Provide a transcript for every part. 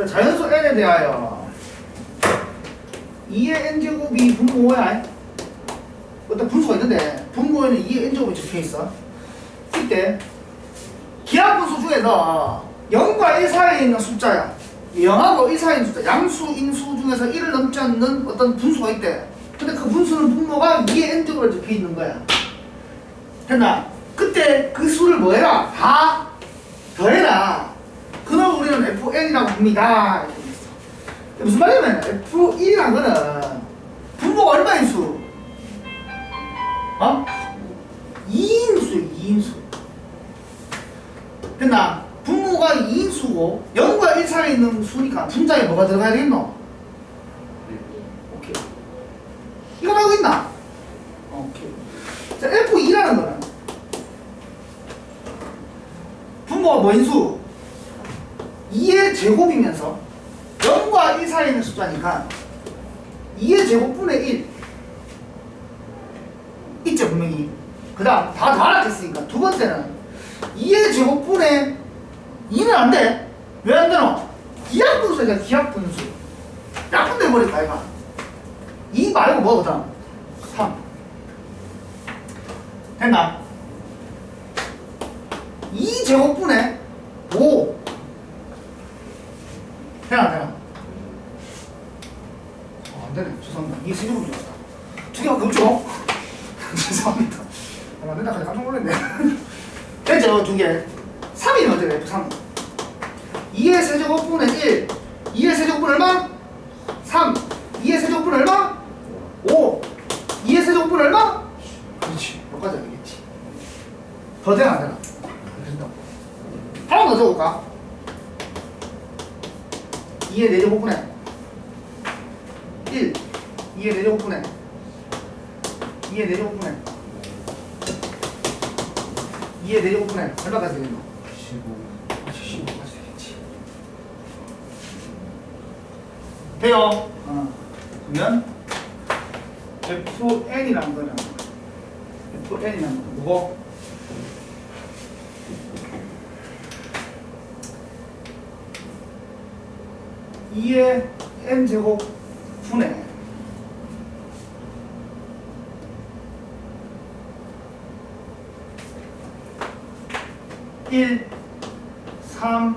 자, 자연수 n에 대하여 2의 n제곱이 분모야. 어떤 분수가 있는데 분모에는 2의 n제곱이 적혀있어. 이때 기하분수 중에서 0과 1 사이에 있는 숫자야. 0하고 1 사이에 있는 숫자, 양수, 인수 중에서 1을 넘지 않는 어떤 분수가 있대. 근데 그 분수는 분모가 2의 n제곱으로 적혀있는 거야. 됐나? 그때 그 수를 뭐 해라? 다 더해라. FN이라고 됐어. 무슨 말이냐면 F1이란 거는 분모가 얼마인 수? 어? 2인수예요, 2인수. 됐나? 분모가 2인수고 0과 1 사이에 있는 수니까 분자에 뭐가 들어가야 되겠노? 이거 말고 있나? 오케이. 자, F2라는 거는 분모가 뭐인 수? 2의 제곱이면서 0과 1 사이에 있는 숫자니까 2의 제곱분의 1 있죠 분명히 그 다음 다 달아졌으니까 두 번째는 2의 제곱분의 2는 안 돼. 왜 안 되노? 기하분수야 기하분수 약분돼 버릴 거야 이거 2 말고 뭐거든? 3 됐나? 2 제곱분의 5 되나 안 되나? 어, 안 되네 죄송합니다 이게 세제곱 들어갔다 두 개가 없죠? 죄송합니다 아, 안 된다 깜짝 놀랐네 되죠 두 개 3이면 어떻게 돼? 3 2의 세제곱분의 1 2의 세제곱분 얼마? 3 2의 세제곱분 얼마? 5 2의 세제곱분 얼마? 그렇지 여기까지 알겠지 더 되나 안 되나? 안 된다고 하나 더 적어볼까? 2의 4제곱분의 1 2의 4제곱분의 2의 4제곱분의 2의 4제곱분의 얼마까지 되겠노? 15 15까지 되겠지 돼요 어. 그러면 FN이라는 거는 FN이라는 거는 뭐고? 이의 n제곱 분의 일, 삼,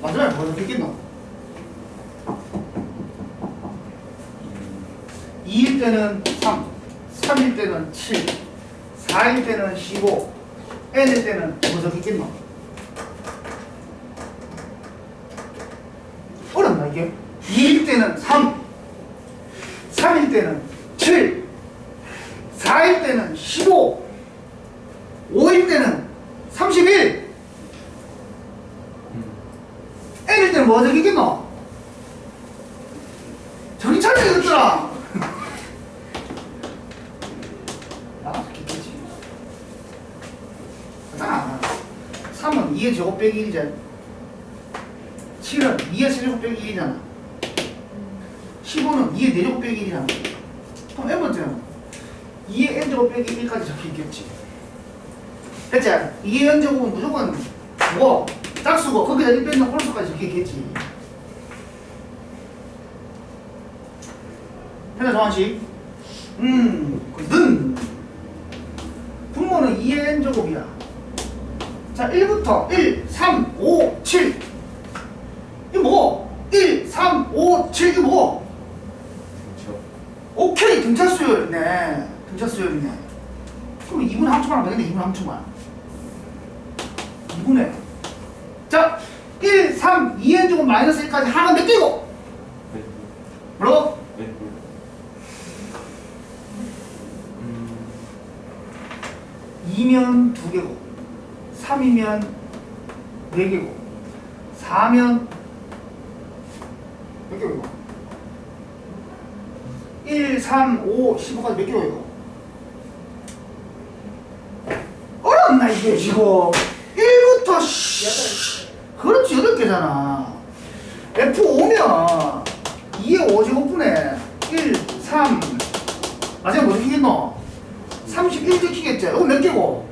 마지막에 뭐 적겠노? 2일 때는 3, 3일 때는 7, 4일 때는 15, n일 때는 뭐 적겠노? 어렵나 이게? 2일 때는 3, 3일 때는 7, 4일 때는 15, 5일 때는 31, n일 때는 뭐 적겠노? 정신 차려 이것들아! 나가서 깊겠지. 아, 3은 2의 제곱 빼기 1이잖아. 7은 2의 세제곱 빼기 1이잖아. 15는 2의 4제곱 빼기 1이잖아. 그럼 n번째는 2의 n제곱 빼기 1까지 적혀 있겠지. 됐지? 2의 n제곱은 무조건 뭐 짝수고 거기다 1 빼는 홀수까지 있겠지. 됐나 정한씨? 음, 는 분모는 2의 n제곱이야. 자, 1부터 1, 3, 5, 7. 이거 뭐? 1, 3, 5, 7 이거 뭐? 오케이 등차 수열이네. 등차 수열이네. 그럼 2분의 함수만 하면 되겠네. 2분의 함수만. 2분의 자, 1, 3, 2n 제곱 마이너스 1까지 하나 몇 개고? 네 뭐라고? 2면 2개고 3이면 4개고 4면 몇 개고 이거? 1, 3, 5, 15까지 몇 개고 이거? 어렵나 이게 지금 1부터 씨 그렇지 8개잖아. F5면 2의 5제곱분에 1, 3 마지막 뭐 적히겠노? 31 적히겠지? 이거 몇 개고?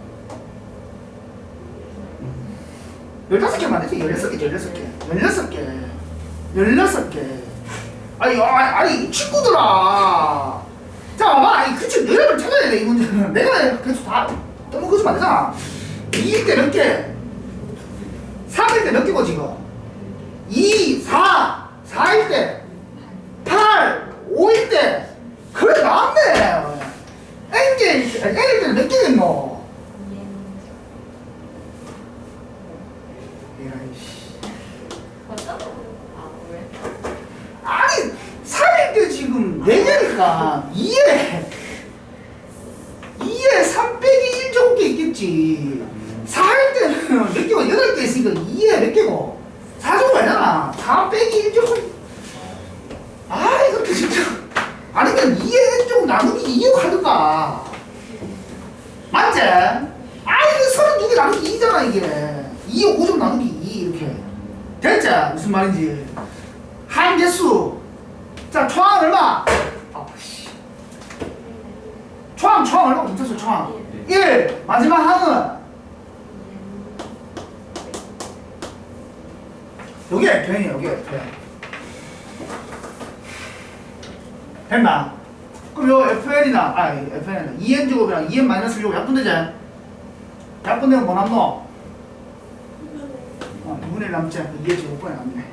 15개 만들지. 16개 16개. 16개. 16개. 아니 아, 아니 친구들아. 자 봐봐. 아니 그치. 너희들 찾아야 돼 이 문제는. 내가 계속 다 떠먹으면 안 되잖아. 2일 때몇 개? 3일 때 몇 개고 지금? 2, 4, 4일 때 8, 5일 때. 그래 나왔네. N개, N일 때는 몇 개겠노? 이라이씨. 아니 3일 때 지금 4개니까 2에 2에 3 빼기 1 정도 있겠지 4일 때는 몇 개고 8개 있으니까 2에 몇 개고. 4 정도 아니잖아. 4 빼기 1 정도 아 이것도 진짜. 아니 그냥 2에 1 정도 나누기 2로 가든가. 맞지? 아 이거 32개 나누기 2잖아 이게. 2에 5점 나누기 2 이렇게. 됐지? 무슨 말인지. 한 개수. 자 초항 얼마? 아씨. 초항 초항 얼마? 붙었어 초항. 1 마지막 항은 여기 Fn이야 여기 Fn 됐나? 그럼 요 FN이나 아 FN이나 2n 제곱이랑 2n 마이너스 제곱 약분되지? 약분되면 뭐 남노? 어, 2분의 1 남지 2의 제곱분에 남네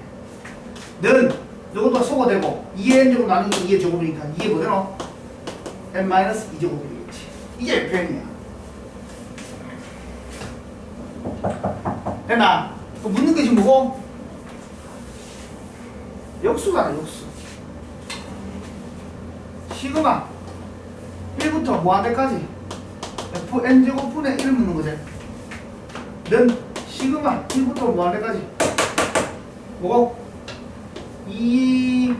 는 이것도 소거되고 2n 제곱 나누기 2의 제곱이니까 2의 뭐되노? n 마이너스 2 제곱이 되겠지 이게 FN이야 됐나? 그 묻는 게 지금 뭐고? 역수잖아 역수. 시그마. 1부터 무한대까지. Fn 제곱분의 1을 묻는 거지. 는 시그마 1부터 무한대까지. 뭐고? 2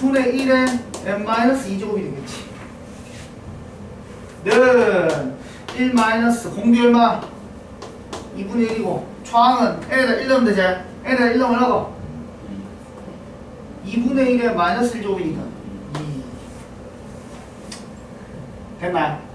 분의 1의 n 마이너스 2제곱이 되겠지. 는 1 마이너스 공비 얼마? 2분의 1이고 초항은 n에다 1 넣으면 되지. N에다 1 넣으면 하고 2분의 1에 마이너스 1제곱이니까 2 됐나?